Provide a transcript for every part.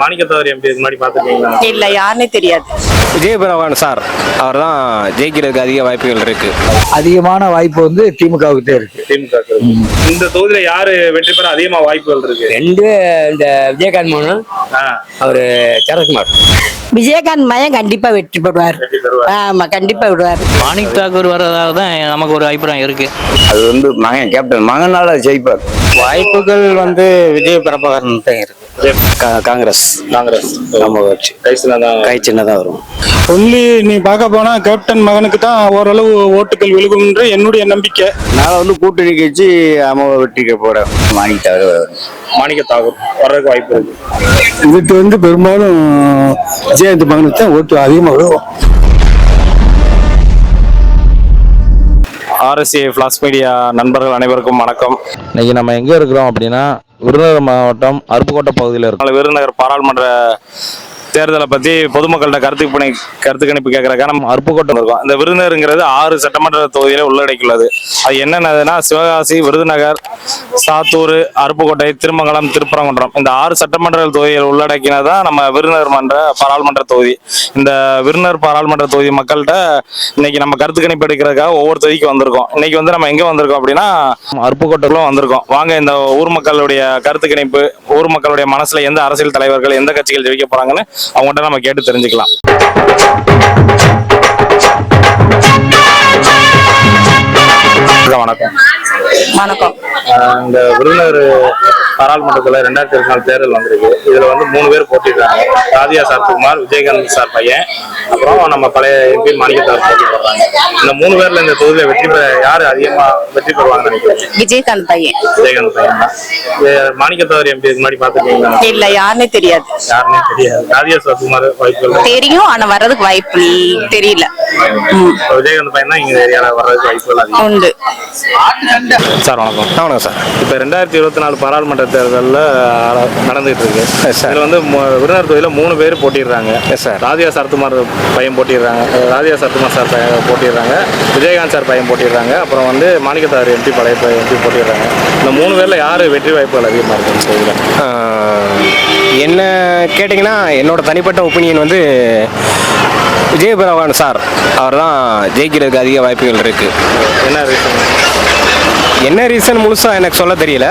மாணிக்கத்தவர் MP இதுக்கு முன்னாடி பார்த்துருக்கீங்களா? இல்ல யாருன்னே தெரியாது. விஜயபிரபாகரன் சார் அவர் தான் ஜெயிக்கிறதுக்கு அதிக வாய்ப்புகள் இருக்கு. அதிகமான வாய்ப்பு வந்து திமுகவுக்கு இருக்கு. திமுக. இந்த தொகுதியில யாரு வெற்றி பெற அதிகமா வாய்ப்புகள் இருக்கு? ரெண்டு இந்த விஜயகாந்த் மோகன் ஆ, அவரு சரத்குமார். விஜயகாந்த் மயன் கண்டிப்பா வெற்றி பெறுவார். ஆமா கண்டிப்பா விடுவார். மாணிக் தாக்கூர் வர்றதாக தான் நமக்கு ஒரு அபிப்பிராயம் இருக்கு. அது வந்து மகன் கேப்டன் மகனால ஜெயிப்பார். வாய்ப்புகள் வந்து விஜய பிரபாகரன் தான் இருக்கு. காங்கிரஸ். காங்கிரஸ். நம்ம கட்சி. கைசில தான் கை சின்னதாக வரும். ஒன்லி நீ பார்க்க போனா கேப்டன் மகனுக்கு தான் ஓரளவு ஓட்டுகள் விழுகும்ன்ற என்னுடைய நம்பிக்கை. நான் வந்து கூட்டணி கட்சி அம்மாவை வெட்டிக்க போறேன் மாணிக்காக மாணிக்க தாகூர். வர்றதுக்கு வாய்ப்பு இருக்கு. இதுக்கு வந்து பெரும்பாலும் விஜயகாந்த் மகனுக்கு தான் ஓட்டு அதிகமாக வரும் ஆர்எஸ்ஏ பிளாஸ் மீடியா நண்பர்கள் அனைவருக்கும் வணக்கம். இன்னைக்கு நம்ம எங்க இருக்கிறோம் அப்படின்னா விருதுநகர் மாவட்டம் அருப்புக்கோட்டை பகுதியில் இருக்கோம். விருதுநகர் பாராளுமன்ற தேர்தலை பத்தி பொதுமக்கள்கிட்ட கருத்து பணி கருத்து கணிப்பு கேட்கறதுக்காக நம்ம அருப்புக்கோட்டை இருக்கும். இந்த விருதுநகருங்கிறது ஆறு சட்டமன்ற தொகுதியில உள்ளடக்கியுள்ளது. அது என்னென்னதுன்னா சிவகாசி விருதுநகர் சாத்தூர் அருப்புக்கோட்டை திருமங்கலம் திருப்பரங்குன்றம். இந்த ஆறு சட்டமன்ற தொகுதிகள் உள்ளடக்கினதான் நம்ம விருதுநகர் மன்ற பாராளுமன்ற தொகுதி. இந்த விருதுநகர் பாராளுமன்ற தொகுதி மக்கள்கிட்ட இன்னைக்கு நம்ம கருத்து கணிப்பு எடுக்கிறதுக்காக ஒவ்வொரு தொகுதிக்கு வந்திருக்கோம். இன்னைக்கு வந்து நம்ம எங்க வந்திருக்கோம் அப்படின்னா அருப்புக்கோட்டைக்குள்ள வந்திருக்கோம். வாங்க இந்த ஊர் மக்களுடைய கருத்து கணிப்பு ஊர் மக்களுடைய மனசுல எந்த அரசியல் தலைவர்கள் எந்த கட்சிகள் ஜெயிக்க போறாங்கன்னு அவங்ககிட்ட நம்ம கேட்டு தெரிஞ்சுக்கலாம். வணக்கம். வணக்கம். இந்த விருதுநகர் பாராளுமன்றத்துல ரெண்டாயிரத்தி இருபத்தி நாலு தேர்தல் வந்திருக்கு. இதுல வந்து மூணு பேர் போட்டிடுறாங்க ராதியா சரத்குமார் விஜயகாந்த் சார் பையன். அப்புறம் நம்ம பழைய எம்பி மாணிக்கத்தார் போட்டி போடுறாங்க. இந்த மூணு பேர்ல இந்த தொகுதியில வெற்றி பெற யாரு அதிகமா வெற்றி பெறுவாங்கன்னு நினைக்கிறீங்க? விஜயகாந்த் பையன். விஜயகாந்த் பையன் தான். இது மாணிக்கத்தார் எம்பி இதுக்கு முன்னாடி பாத்துருக்கீங்களா இல்ல யாருன்னே தெரியாது. யாருன்னே தெரியாது. ராதியா சரத்குமார் வாய்ப்புகள் தெரியும் ஆனா வர்றதுக்கு வாய்ப்பு இல்ல- தெரியல. ம், விஜயகாந்த் பையன் தான் இங்க ஏரியால வர்றதுக்கு அதிகம். உண்டு. சார் வணக்கம். வணக்கம் சார். இப்ப ரெண்டாயிரத்தி இருபத்தி நாலு பாராளுமன்ற தேர்தலில் நடந்துகிட்டு இருக்கு. இதுல வந்து விருதுநகர் தொகுதியில மூணு பேர் போட்டிடுறாங்க sir. ராதியா சரத்குமார் பையன் போட்டிடுறாங்க ராதியா சரத்குமார் சார் போட்டிடுறாங்க விஜயகாந்த் சார் பையன் போட்டிடுறாங்க அப்புறம் வந்து மாணிக்கத்தார் எம்பி பழைய எம்பி போட்டிடுறாங்க இந்த மூணு பேர்ல யாரு வெற்றி வாய்ப்புகள் அதிகமா இருக்கு இந்த தொகுதியில? ஆஹ், என்ன கேட்டிங்கன்னா என்னோட தனிப்பட்ட ஒப்பீனியன் வந்து விஜயபிரபாகரன் சார். அவர் தான் ஜெயிக்கிறதுக்கு அதிக வாய்ப்புகள் இருக்கு. என்ன ரீசன் என்ன ரீசன் முழுசா எனக்கு சொல்ல தெரியல.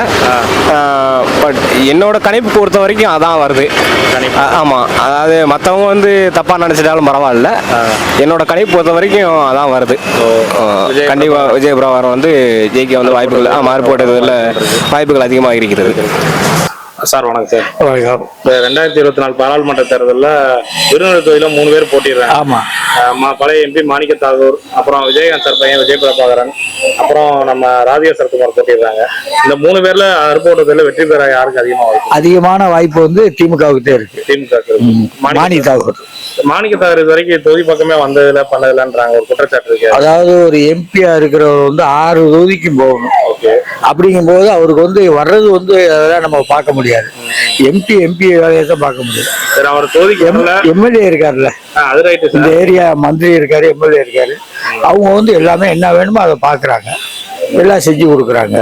பட் என்னோட கணிப்பு பொறுத்த வரைக்கும் அதான் வருது. கணிப்பு. ஆ- ஆமா. அதாவது மற்றவங்க வந்து தப்பா நினைச்சிட்டாலும் பரவாயில்ல. என்னோட கணிப்பு பொறுத்த வரைக்கும் அதான் வருது. ஆ, விஜய் பிரபாகரன். வந்து ஜெயிக்க வந்து வாய்ப்புகள் ஆ மாறுபட்டதுல வாய்ப்புகள் அதிகமாக இருக்கிறது. சார் வணக்கம் சார். இந்த ரெண்டாயிரத்தி இருபத்தி நாலு பாராளுமன்ற தேர்தலில் விருதுநகர் தொகுதியில மூணு பேர் போட்டிடுறாங்க. ஆமா. பழைய எம்பி மாணிக்க தாகூர் அப்புறம் விஜயகாந்த் சார் பையன் விஜய் பிரபாகரன் அப்புறம் நம்ம ராதிகா சரத்குமார் போட்டிடுறாங்க. இந்த மூணு பேர்ல அருப்போட்டத்தில் வெற்றி பெற யாருக்கு அதிகமா வாய்ப்பு? அதிகமான வாய்ப்பு வந்து திமுகவுக்கு தான் இருக்கு. திமுக க்கு. மாணி மாணிக்க தாகூர். மாணிக்க தாகூர். இது வரைக்கும் தொகுதி பக்கமே வந்ததுல பண்ணதுலன்றாங்க ஒரு குற்றச்சாட்டு இருக்கு. அதாவது ஒரு எம்பியா இருக்கிறவர் வந்து ஆறு தொகுதிக்கும் போகணும். ஓகே. அப்படிங்கும்போது அவருக்கு வந்து வர்றது வந்து அதெல்லாம் நம்ம பார்க்க முடியாது. எம்பி எம்பி வேலையை தான் பார்க்க முடியும். சரி அவர் தொகுதிக்கு வரல எம்எல்ஏ இருக்காருல்ல இந்த ஏரியா மந்திரி இருக்காரு எம்எல்ஏ இருக்காரு. அவங்க வந்து எல்லாமே என்ன வேணுமோ அதை பாக்குறாங்க எல்லாம் செஞ்சு கொடுக்குறாங்க.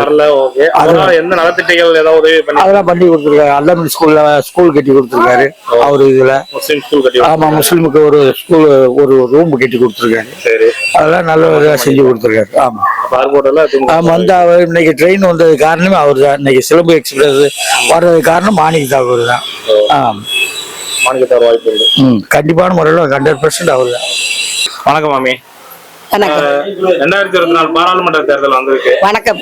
வரல ஓகே. அதனால எந்த நலத்திட்டங்கள் ஏதாவது உதவி பண்ணி அதெல்லாம் பண்ணி கொடுத்துருக்காரு. அல்லமின் ஸ்கூல்ல ஸ்கூல் கட்டி கொடுத்துருக்காரு. அவர் இதுல. முஸ்லீம் ஸ்கூல் கட்டி ஆமா முஸ்லிமுக்கு ஒரு ஸ்கூல் ஒரு ரூம் கட்டி கொடுத்துருக்காரு. சரி. அதெல்லாம் நல்ல இதா செஞ்சு கொடுத்துருக்காரு. ஆமா. ஆமா வந்து அவர் இன்னைக்கு ட்ரெயின் வந்தது காரணமே அவர் தான். இன்னைக்கு சிலம்பு எக்ஸ்பிரஸ் வர்றது காரணம் மாணிக் தாகூர் தான். ஆமா. மாணிக்க வாய்ப்பு கண்டிப்பான முறையில் ஹண்ட்ரட் பர்சன்ட் அவர் தான். வணக்கம் மாமி. வணக்கம். ரெண்டாயிரத்தி இருபத்தி நாலு பாராளுமன்ற தேர்தல் வந்திருக்கு. வணக்கம்.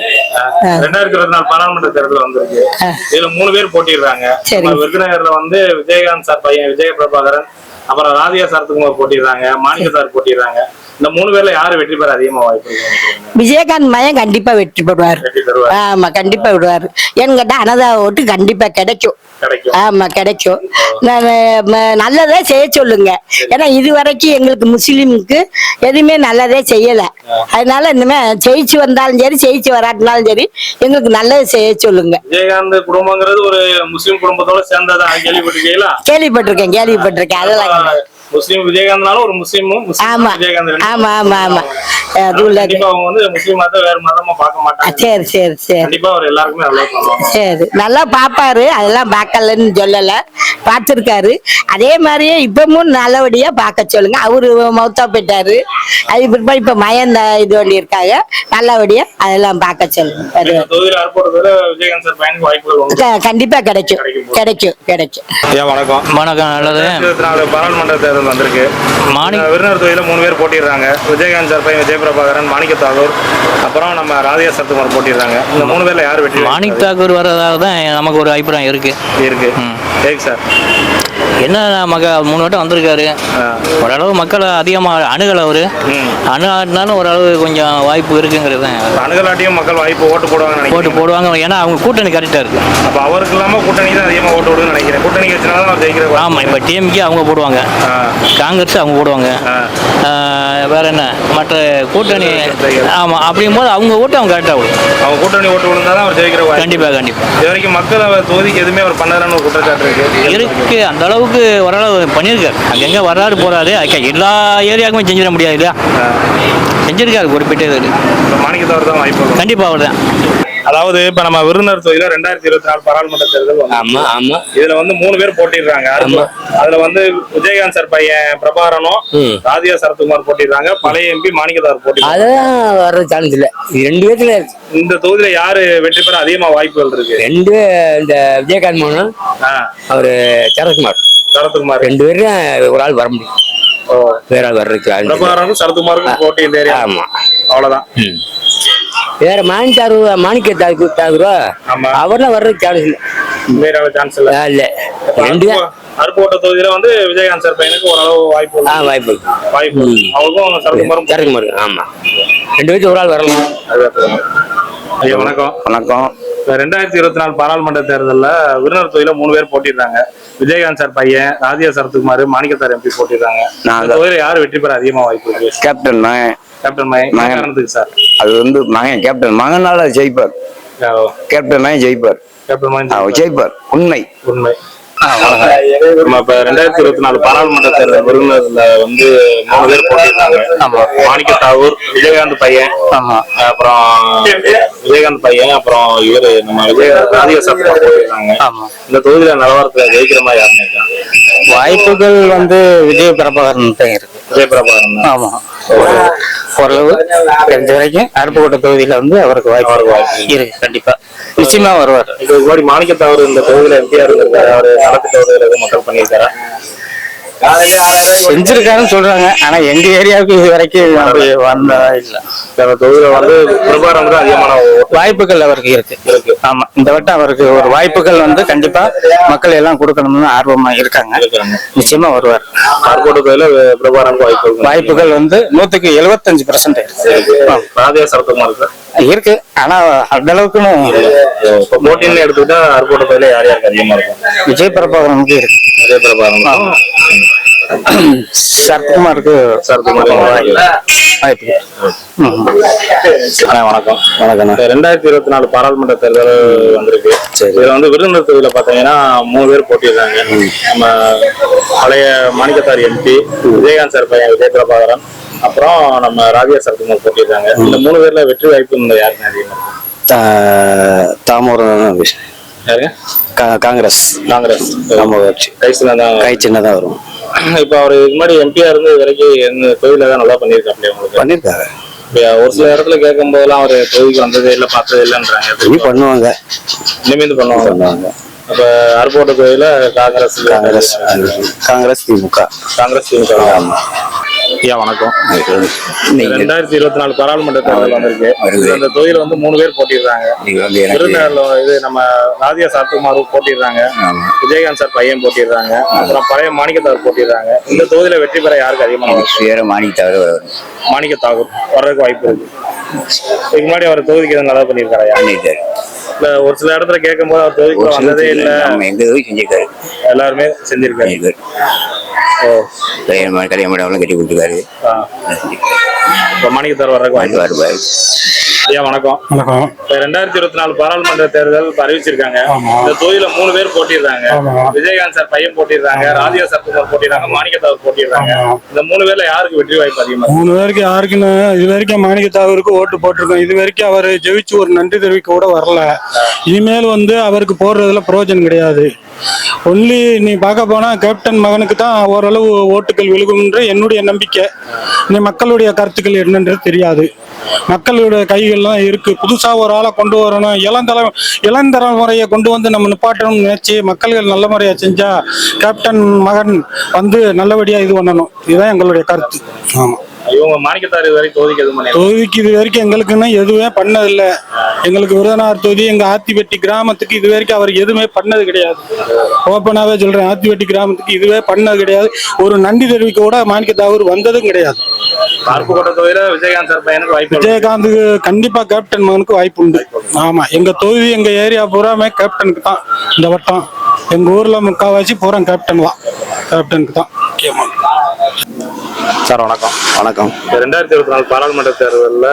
ரெண்டாயிரத்தி இருபத்தி நாலு பாராளுமன்ற தேர்தல் வந்திருக்கு. இதுல மூணு பேர் போட்டிடுறாங்க. சரி. விருதுநகர்ல வந்து விஜயகாந்த் சார் பையன் விஜய பிரபாகரன் அப்புறம் ராதியா சரத்குமார் போட்டிடுறாங்க மாணிக்க சார் போட்டிடுறாங்க. இந்த மூணு பேர்ல யாரு வெற்றி பெற அதிகமா வாய்ப்பு? விஜயகாந்த் மயன் கண்டிப்பா வெற்றி பெறுவார். ஆமா கண்டிப்பா விடுவார். ஏன்னு கேட்டா அனதா ஓட்டு கண்டிப்பா கிடைக்கும். ஆமா கிடைக்கும். நல்லதே செய்ய சொல்லுங்க. ஏன்னா இது வரைக்கும் எங்களுக்கு முஸ்லீமுக்கு எதுவுமே நல்லதே செய்யல. அதனால இனிமே ஜெயிச்சு வந்தாலும் சரி ஜெயிச்சு வராட்டினாலும் சரி எங்களுக்கு நல்லது செய்ய சொல்லுங்க. விஜயகாந்த் குடும்பங்கிறது ஒரு முஸ்லிம் குடும்பத்தோட சேர்ந்ததா? கேள்விப்பட்டிருக்கீங்களா? கேள்விப்பட்டிருக்கேன் கேள்விப்பட்டிருக்கேன். அதெல்லாம் முஸ்லீம் விஜயகாந்த்னாலும் ஒரு முஸ்லீமும் முஸ்லீம் ஆமா. ஆமா ஆமா ஆமா. சரி சரி சரி. சரி. நல்லா பாப்பாரு அதெல்லாம் பார்க்கலன்னு சொல்லல. பார்த்துருக்காரு. அதே மாதிரியே இப்பவும் நல்லபடியா பார்க்க சொல்லுங்க. அவரு மௌத்தா போயிட்டாரு. அது பிற்பாடு இப்ப மயந்த இது பண்ணியிருக்காங்க நல்லபடியா அதெல்லாம் பார்க்க சொல்லுங்க. கண்டிப்பா கிடைக்கும். கிடைக்கும் கிடைக்கும் வணக்கம். வணக்கம் நல்லது. பாராளுமன்ற தேர்தல் வந்திருக்கு. மாணிக் இந்த விருந்தினர் தொகுதியில மூணு பேர் போட்டிடுறாங்க. விஜயகாந்த் சார் பையன் விஜயபிரபாகரன் மாணிக்க தாகூர் அப்புறம் நம்ம ராதியா சரத்குமார் போட்டிடுறாங்க. இந்த மூணு பேர்ல யார் வெற்றி மாணிக் தாக்கூர் வர்றதாக தான் நமக்கு ஒரு அபிப்பிராயம் இருக்கு. இருக்கு. ஏக் சார்? என்ன மக மூணு வட்டம் வந்திருக்காரு. ஓரளவு மக்கள் அதிகமாக அணுகலை அவரு. அணுகாட்டினாலும் ஓரளவு கொஞ்சம் வாய்ப்பு இருக்குங்கிறது தான். அணுகலாட்டியும் மக்கள் வாய்ப்பு ஓட்டு போட்டு நினைக்கிறேன் போடுவாங்க. ஏன்னா அவங்க கூட்டணி கரெக்டாக இருக்கு. அப்ப அவருக்கு இல்லாம கூட்டணி தான் அதிகமா ஓட்டு விடுன்னு நினைக்கிறேன். கூட்டணி வச்சனால தான் அவர் ஜெயிக்கிற வாய்ப்பு. ஆமாம் இப்போ டிஎம்கே அவங்க போடுவாங்க. காங்கிரஸ் அவங்க போடுவாங்க வேற என்ன? மற்ற கூட்டணி ஆமாம் அப்படிங்கும் போது அவங்க ஓட்டு அவங்க கரெக்டாக விடும் அவங்க கூட்டணி ஓட்டு விழுந்தா தான் அவர் ஜெயிக்கிற கண்டிப்பாக கண்டிப்பாக இது வரைக்கும் மக்கள் அவர் தொகுதிக்கு எதுவுமே அவர் பண்ணலன்னு ஒரு குற்றச்சாட்டு இருக்கு. இருக்கு அந்த அளவுக்கு ஓரளவு பண்ணியிருக்காரு. அங்கங்கே வர்றாரு போறாரு. எல்லா ஏரியாவுக்குமே செஞ்சிட முடியாது இல்லையா? செஞ்சிருக்காரு குறிப்பிட்ட இது மாணிக்கத்தவர் தான் வாய்ப்பு. கண்டிப்பாக அவர் தான் அதாவது இப்ப நம்ம விருந்தினர் தொகுதியில ரெண்டாயிரத்தி இருபத்தி நாலு பாராளுமன்ற தேர்தல் ஆமா ஆமா. இதுல வந்து மூணு பேர் போட்டிடுறாங்க. அதுல வந்து விஜயகாந்த் சார் பையன் பிரபாகரனும் ம். ராதியா சரத்குமார் போட்டிடுறாங்க. பழைய எம்பி மாணிக்கதார் போட்டிடுறாங்க. அதெல்லாம் வர்ற சான்ஸ் இல்ல. ரெண்டு இருக்கு. இந்த தொகுதியில யாரு வெற்றி பெற அதிகமா வாய்ப்புகள் இருக்கு? ரெண்டு இந்த விஜயகாந்த் மோகன் அவரு சரத்குமார். சரத்குமார். ரெண்டு பேரும் ஒரு ஆள் வர முடியும். வேற ஆள் வர்றதுக்கு. பிரபாகரனும் சரத்குமாருக்கும் போட்டி ஆமா. அவ்வளவுதான். வேற மாணி தாரு மாணிக்க தாக்கு தாக்குறோ ஆமா. அவர்லாம் வர்றதுக்கு சான்ஸ் இல்ல. வேற சான்ஸ் இல்ல. இல்ல. ரெண்டு தான். அருப்புக்கோட்டை தொகுதியில வந்து விஜயகாந்த் சார் பையனுக்கு ஓரளவு வாய்ப்பு ஆ. வாய்ப்பு வாய்ப்பு. அவருக்கும் சரத்குமாரும் சரத்குமார் ஆமா. ரெண்டு பேர்த்து ஒரு ஆள் வரலாம். ஐயா வணக்கம். வணக்கம். ரெண்டாயிரத்தி இருபத்தி நாலு பாராளுமன்ற தேர்தல்ல விருந்தினர் தொகுதியில மூணு பேர் போட்டிடுறாங்க விஜயகாந்த் சார் பையன் ராதியா சரத்குமார் மாணிக்கத்தார் எம்பி போட்டிடுறாங்க தொகுதியில யார் வெற்றி பெற அதிகமா வாய்ப்பு இருக்கு? கேப்டன் கேப்டன் மகன் சார் அது வந்து மகன் கேப்டன் மகனால ஜெயிப்பார். கேப்டன் மகன் ஜெயிப்பார். ஜெயிப்பார். உண்மை. உண்மை. இப்ப ரெண்டாயிரத்தி இருபத்தி நாலு பாராளுமன்ற தேர்தல் விருந்தினர்ல வந்து மூணு பேர் போட்டிருக்காங்க மாணிக்க தாகூர் விஜயகாந்த் பையன். அப்புறம் விஜயகாந்த் பையன் அப்புறம் இவரு நம்ம விஜய ராதிகா சரத்குமார் போட்டிருக்காங்க இந்த தொகுதியில நிலவரத்துல ஜெயிக்கிற மாதிரி யாருன்னு இருக்காங்க வாய்ப்புகள் வந்து விஜய பிரபாகரன் தான் இருக்கு. விஜயபிரபாகரன் தான். ஆமா. ஓரளவு தெரிஞ்ச வரைக்கும் அருப்புக்கோட்டை தொகுதியில வந்து அவருக்கு வாய்ப்பு இருக்கு. கண்டிப்பா. நிச்சயமா வருவார். இதுக்கு முன்னாடி மாணிக்கத்தாவர் இந்த தொகுதியில எம்பிஆர் இருந்திருக்காரு. அவரு நலத்திட்ட உதவியில மக்கள் பண்ணியிருக்காரா? செஞ்சிருக்காருன்னு சொல்றாங்க. ஆனா எங்க ஏரியாவுக்கு இது வரைக்கும் வந்ததா இல்ல. இந்த தொகுதியில வந்து தான் அதிகமான வாய்ப்புகள் அவருக்கு இருக்கு. ஆமா. இந்த வட்டம் அவருக்கு ஒரு வாய்ப்புகள் வந்து கண்டிப்பா மக்கள் எல்லாம் கொடுக்கணும்னு ஆர்வமா இருக்காங்க. நிச்சயமா வருவார். ஆர்கோட்டு தொகுதியில பிரபாகரனுக்கு வாய்ப்பு. வாய்ப்புகள் வந்து நூத்துக்கு எழுபத்தஞ்சு பர்சன்ட் சரத்குமார் இருக்கு. ஆனா அந்த அளவுக்குன்னு போட்டின்னு எடுத்துக்கிட்டா அருக்கோட்டை தொகுதியில யார் யாருக்கு அதிகமா இருக்கும்? விஜய் பிரபாகரனுக்கு இருக்கு. விஜய பிரபாகரன் சரத்குமாருக்கு சரத்குமார். அண்ணா, வணக்கம். வணக்கம் ரெண்டாயிரத்தி இருபத்தி நாலு பாராளுமன்ற தேர்தல் வந்திருக்கு. இதுல வந்து விருந்தினர் தொகுதியில பாத்தீங்கன்னா மூணு பேர் போட்டிடுறாங்க நம்ம பழைய மாணிக்கத்தார் எம்பி விஜயகாந்த் சார் பையன் விஜய பிரபாகரன் அப்புறம் நம்ம ராதியா சரத்குமார் போட்டிடுறாங்க இந்த மூணு பேர்ல வெற்றி வாய்ப்பு இந்த யாருன்னு அதிகமா? இருக்கும் தாமரம் யாருங்க? காங்கிரஸ். காங்கிரஸ். நம்ம கட்சி கைசில தான் கை சின்னதா வரும். இப்ப அவர் இது மாதிரி எம்பியா இருந்து வரைக்கும் எந்த தொழில தான் நல்லா பண்ணியிருக்காப்லையா உங்களுக்கு? இப்ப ஒரு சில இடத்துல கேட்கும் போதெல்லாம் அவர் தொகுதிக்கு வந்ததே இல்லை பார்த்ததே இல்லைன்றாங்க. இனி பண்ணுவாங்க. இனிமேல் பண்ணுவாங்க. பண்ணுவாங்க. அப்ப அருப்போட்ட தொகுதியில காங்கிரஸ் காங்கிரஸ் காங்கிரஸ் திமுக. காங்கிரஸ் திமுக. ஐயா வணக்கம். ரெண்டாயிரத்தி இருபத்தி நாலு பாராளுமன்ற தேர்தல் வந்திருக்கு. இந்த தொகுதியில வந்து மூணு பேர் போட்டிடுறாங்க. விருதுநகர்ல இது நம்ம ராதியா சரத்குமார் போட்டிடுறாங்க. விஜயகாந்த் சார் பையன் போட்டிடுறாங்க. அப்புறம் பழைய மாணிக்கத்தார் போட்டிடுறாங்க. இந்த தொகுதியில வெற்றி பெற யாருக்கு அதிகமான வாய்ப்பு? வேற மாணிக்க தவிர மாணிக்க தாகூர் வர்றதுக்கு வாய்ப்பு இருக்கு. இதுக்கு முன்னாடி அவர் தொகுதிக்கு எதுவும் நல்லா பண்ணியிருக்காரா பண்ணிட்டாரு. இல்ல ஒரு சில இடத்துல கேட்கும் போது அவர் தொகுதிக்கு வந்ததே இல்ல. எங்க செஞ்சிருக்காரு எல்லாருமே செஞ்சிருக்காரு. கல்யாணம் கல்யாணம் கட்டி கொடுத்துருக்காரு. இப்ப மாணிக்கத்தார் வர்றதுக்கு வாய்ப்பு வருவார் ஐயா வணக்கம். வணக்கம். இப்ப ரெண்டாயிரத்தி இருபத்தி நாலு பாராளுமன்ற தேர்தல் அறிவிச்சிருக்காங்க. இந்த தொகுதியில மூணு பேர் போட்டிடுறாங்க. விஜயகாந்த் சார் பையன் போட்டிடுறாங்க ராதிகா சரத்குமார் போட்டிடுறாங்க மாணிக்கத்தாவர் போட்டிடுறாங்க. இந்த மூணு பேர்ல யாருக்கு வெற்றி வாய்ப்பு அதிகமா மூணு பேருக்கு யாருக்குன்னு இது வரைக்கும் மாணிக்கத்தாவருக்கு ஓட்டு போட்டிருக்கோம். இது வரைக்கும் அவர் ஜெயிச்சு ஒரு நன்றி தெரிவிக்க கூட வரல. இனிமேல் வந்து அவருக்கு போடுறதுல பிரயோஜனம் கிடையாது. ஒன்லி நீ பார்க்க போனா கேப்டன் மகனுக்கு தான் ஓரளவு ஓட்டுகள் விழுகும்ன்ற என்னுடைய நம்பிக்கை. நீ மக்களுடைய கருத்துக்கள் என்னன்றது தெரியாது. மக்களுடைய கைகள்லாம் இருக்கு. புதுசா ஒரு ஆளை கொண்டு வரணும். இளந்தலை இளந்தலைமுறையை கொண்டு வந்து நம்ம நிப்பாட்டணும்னு நினைச்சு மக்கள்கள் நல்ல முறையா செஞ்சா கேப்டன் மகன் வந்து நல்லபடியா இது பண்ணணும். இதுதான் எங்களுடைய கருத்து. ஆமா. இவங்க மாணிக்கத்தார் இது வரைக்கும் தொகுதிக்கு எதுவும் பண்ணிருக்காங்க தொகுதிக்கு இது வரைக்கும் எங்களுக்குன்னா எதுவுமே பண்ணதில்ல. எங்களுக்கு விருதுநகர் தொகுதி எங்க ஆத்திவெட்டி கிராமத்துக்கு இது வரைக்கும் அவர் எதுவுமே பண்ணது கிடையாது. ஓப்பனாவே சொல்றேன் ஆத்திவெட்டி கிராமத்துக்கு இதுவே பண்ணது கிடையாது. ஒரு நன்றி தெரிவிக்க கூட மாணிக்கத்தாவூர் வந்ததும் கிடையாது. அருப்புக்கோட்டை தொகுதியில விஜயகாந்த் சார் பையனுக்கு வாய்ப்பு இருக்கு. விஜயகாந்துக்கு கண்டிப்பா கேப்டன் மகனுக்கு வாய்ப்பு உண்டு. ஆமா எங்க தொகுதி எங்க ஏரியா பூராமே கேப்டனுக்கு தான். இந்த வட்டம். எங்க ஊர்ல முக்காவாசி பூரா கேப்டன் தான். கேப்டனுக்கு தான். முக்கியமா சார் வணக்கம். வணக்கம். ரெண்டாயிரத்தி இருபத்தி நாலு பாராளுமன்ற தேர்தலில்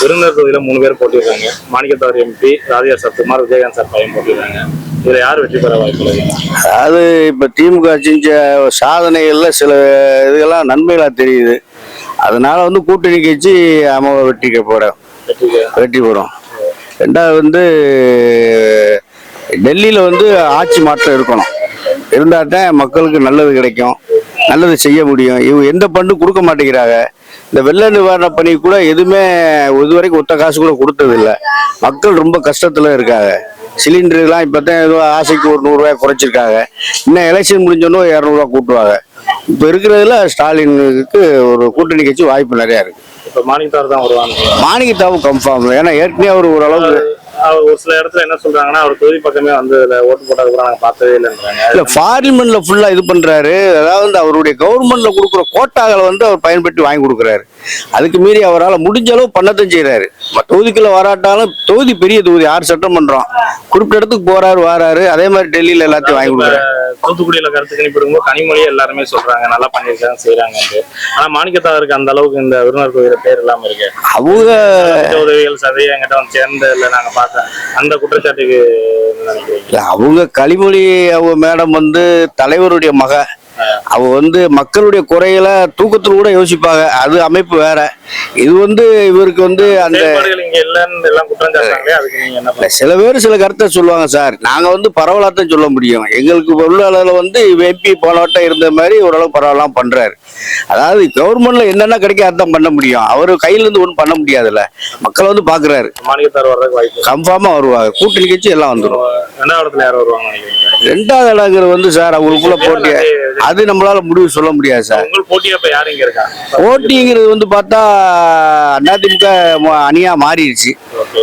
விருந்தினர் தொகுதியில மூணு பேர் போட்டிடுறாங்க மாணிக்கத்தார் எம்பி ராதிகா சரத்குமார் விஜயகாந்த் சார் பையன் போட்டிடுறாங்க இதுல யார் வெற்றி பெற வாய்ப்பு இருக்கு அதாவது இப்ப திமுக செஞ்ச சாதனைகள்ல சில இதுகெல்லாம் நன்மைகளா தெரியுது. அதனால வந்து கூட்டணி கட்சி வெற்றி போறோம் வெற்றிக்கு வெற்றி பெறும். ரெண்டாவது வந்து டெல்லியில வந்து ஆட்சி மாற்றம் இருக்கணும். இருந்தால் தான் மக்களுக்கு நல்லது கிடைக்கும். நல்லது செய்ய முடியும். இவங்க எந்த பண்டு கொடுக்க மாட்டேங்கிறாங்க. இந்த வெள்ள நிவாரண பணி கூட எதுவுமே இதுவரைக்கும் ஒத்த காசு கூட கொடுத்தது இல்ல மக்கள் ரொம்ப கஷ்டத்துல இருக்காங்க. சிலிண்டர்லாம் இப்போ தான் ஏதோ ஆசைக்கு ஒரு நூறுரூவாய் குறைச்சிருக்காங்க. இன்னும் எலெக்ஷன் முடிஞ்சோன்னு இரநூறுவா கூட்டுவாங்க. இப்போ இருக்கிறதுல ஸ்டாலினுக்கு ஒரு கூட்டணி கட்சி வாய்ப்பு நிறையா இருக்கு. இப்ப மாணிக்கத்தார் தான் வருவாங்க. மாணிக்கத்தாவும் கன்ஃபார்ம் ஏன்னா ஏற்கனவே அவர் ஓரளவுக்கு ஒரு சில இடத்துல என்ன சொல்றாங்கன்னா அவர் தொகுதி பக்கமே வந்து ஓட்டு போட்டது கூட நாங்க பார்த்ததே இல்லைன்றாங்க. இல்ல பார்லிமெண்ட்ல ஃபுல்லா இது பண்றாரு. அதாவது அவருடைய கவர்மெண்ட்ல கொடுக்குற கோட்டாகளை வந்து அவர் பயன்படுத்தி வாங்கி கொடுக்குறாரு. அதுக்கு மீறி அவரால் முடிஞ்ச அளவு பண்ணத்தான் செய்யறாரு தொகுதிக்குள்ள வராட்டாலும் தொகுதி பெரிய தொகுதி. ஆறு சட்டமன்றம் குறிப்பிட்ட இடத்துக்கு போறாரு வராரு. அதே மாதிரி டெல்லியில எல்லாத்தையும் வாங்கி கொடுக்குறாரு. தூத்துக்குடியில கருத்து கணிப்பு எடுக்கும்போது கனிமொழியை எல்லாருமே சொல்றாங்க நல்லா பண்ணிருக்காங்க செய்யறாங்க ஆனா மாணிக்கத்தாருக்கு அந்த அளவுக்கு இந்த விருந்தினர் கோயில பேர் இல்லாம இருக்கு. அவங்க உதவிகள் சதவீதம் எங்கிட்ட வந்து சேர்ந்த இல்ல நாங்க அந்த குற்றச்சாட்டுக்கு அவங்க கனிமொழி அவங்க மேடம் வந்து தலைவருடைய மக. அவ வந்து மக்களுடைய குறைகளை தூக்கத்தில் கூட யோசிப்பாங்க. அது அமைப்பு வேற. இது வந்து இவருக்கு வந்து அந்த சில பேர் சில கருத்தை சொல்லுவாங்க சார். நாங்க வந்து பரவலாத்தான் சொல்ல முடியும். எங்களுக்கு உள்ள அளவுல வந்து எம்பி போன வட்டம் இருந்த மாதிரி ஓரளவு பரவலாம் பண்றாரு. அதாவது கவர்மெண்ட்ல என்னென்ன கிடைக்க அதான் பண்ண முடியும்? அவரு கையில இருந்து ஒன்றும் பண்ண முடியாதுல்ல. மக்கள் வந்து பாக்குறாரு. மாணிக்கத்தார் வர்றதுக்கு வாய்ப்பு வருவாங்க கூட்டணி கட்சி எல்லாம் வந்துடும் ரெண்டாவது இடத்துல யார் வருவாங்க ரெண்டாவது இடங்கிறது வந்து சார் அவங்களுக்குள்ள போட்டி அது நம்மளால முடிவு சொல்ல முடியாது சார். போட்டிங்கிறது வந்து பார்த்தா அதிமுக அணியா மாறிடுச்சு.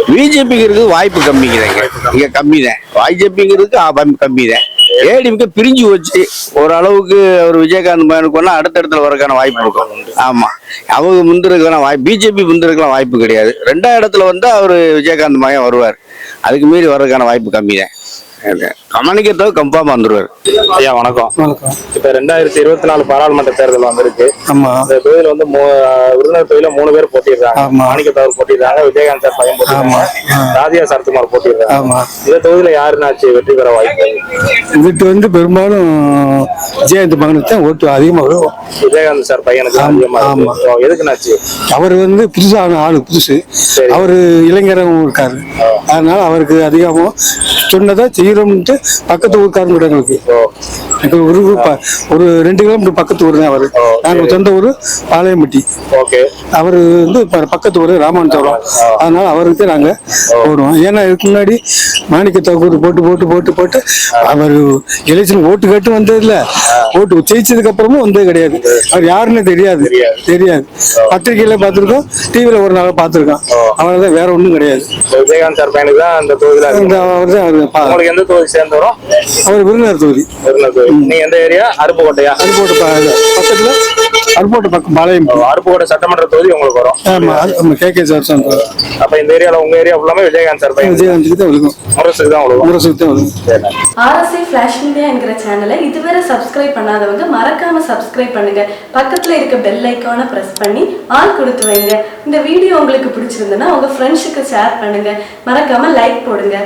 பிஜேபிங்கிறது வாய்ப்பு கம்மிங்கிறாங்க. இங்க கம்மி தான் பிஜேபிங்கிறதுக்கு கம்மி தான் ஏடிஎம்கே பிரிஞ்சு வச்சு ஓரளவுக்கு ஒரு விஜயகாந்த் மேனுக்கு வேணா அடுத்த இடத்துல வரக்கான வாய்ப்பு இருக்கும் ஆமா. அவங்க முந்திருக்கான வாய்ப்பு பிஜேபி முந்திருக்கலாம் வாய்ப்பு கிடையாது. ரெண்டாவது இடத்துல வந்து அவர் விஜயகாந்த் மகன் வருவார். அதுக்கு மீறி வர்றதுக்கான வாய்ப்பு கம்மி தான் கமனிக்கிறதுக்கு கன்ஃபார்ம் வந்துருவார். ஐயா வணக்கம். இப்ப ரெண்டாயிரத்தி இருபத்தி நாலு பாராளுமன்ற தேர்தல் வந்திருக்கு. இந்த தொகுதியில வந்து விருதுநகர் தொகுதியில மூணு பேர் போட்டிடுறாங்க. மாணிக்கத்தாவர் போட்டிடுறாங்க விஜயகாந்த் சார் பையன் போட்டிடுறாங்க ராதியா சரத்குமார் போட்டிடுறாங்க இந்த தொகுதியில யாருனாச்சு வெற்றி பெற வாய்ப்பு? இதுக்கு வந்து பெரும்பாலும் விஜயகாந்த் மகனுக்கு தான் ஓட்டு அதிகமாக வரும். விஜயகாந்த் சார் பையனுக்கு ஆமா, அதிகமா ஆமா. இருக்கு. ஓ, எதுக்குனாச்சு? அவர் வந்து புதுசான ஆளு புதுசு. அவர் இளைஞரும் இருக்காரு. அதனால அவருக்கு அதிகமாக சொன்னதை செய்யறோம்ட்டு பக்கத்து ஊருக்காரங்க கூட எங்களுக்கு. எங்களுக்கு ஒரு ஒரு ரெண்டு கிலோமீட்டர் பக்கத்து ஊர் தான் அவர். நாங்கள் சொந்த ஊர் பாளையம்பட்டி. ஓகே. அவர் வந்து ப- பக்கத்து ஊர் ராமநாதபுரம் அதனால அவருக்கு நாங்க போடுவோம். ஏன்னா இதுக்கு முன்னாடி மாணிக்க தகவல் போட்டு போட்டு போட்டு போட்டு அவர் எலெக்ஷன் ஓட்டு கேட்டு வந்தது இல்ல ஓட்டு ஜெயிச்சதுக்கு அப்புறமும் வந்தது கிடையாது. அவர் யாருன்னு தெரியாது. தெரியாது. பத்திரிகையில பார்த்திருக்கோம் டிவியில ஒரு நாள் பார்த்திருக்கோம் அவ்வளவுதான் வேற ஒண்ணும் கிடையாது. விஜயகாந்த் சார் பையனுக்கு தான் இந்த தொகுதியில அவர் தான் அவர் பா- உங்களுக்கு எந்த தொகுதி சேர்ந்து வரும் அவர் விருந்தினர் தொகுதி. விருதுநகர் தொகுதி. நீங்க எந்த ஏரியா? அருப்புக்கோட்டையா? அது போட்டு பக்கத்துல. அருப்போட்டு பக்கம் பாளையம் அருப்புக்கோட்டை சட்டமன்ற தொகுதி உங்களுக்கு வரும். ஆமா அது கே கே சார் சொந்த அப்ப இந்த ஏரியால உங்க ஏரியா ஃபுல்லாமே விஜயகாந்த் சார் பையன். விஜயகாந்துக்கு தான் விழுகும். முரசுக்கு தான் உங்களுக்கு முரசுக்கு தான் விழுகும். ஆர்எஸ்ஐ ஃபிளாஷ் மீடியா என்கிற சேனலை இதுவரை சப்ஸ்கிரைப் பண்ணாதவங்க மறக்காம சப்ஸ்கிரைப் பண்ணுங்க. பக்கத்துல இருக்க பெல் ஐக்கானை பிரஸ் பண்ணி ஆல் கொடுத்து வைங்க. இந்த வீடியோ உங்களுக்கு பிடிச்சிருந்ததுன்னா உங்க ஃப்ரெண்ட்ஸுக்கு ஷேர் பண்ணுங்க. மறக்காம லைக் போடுங்க.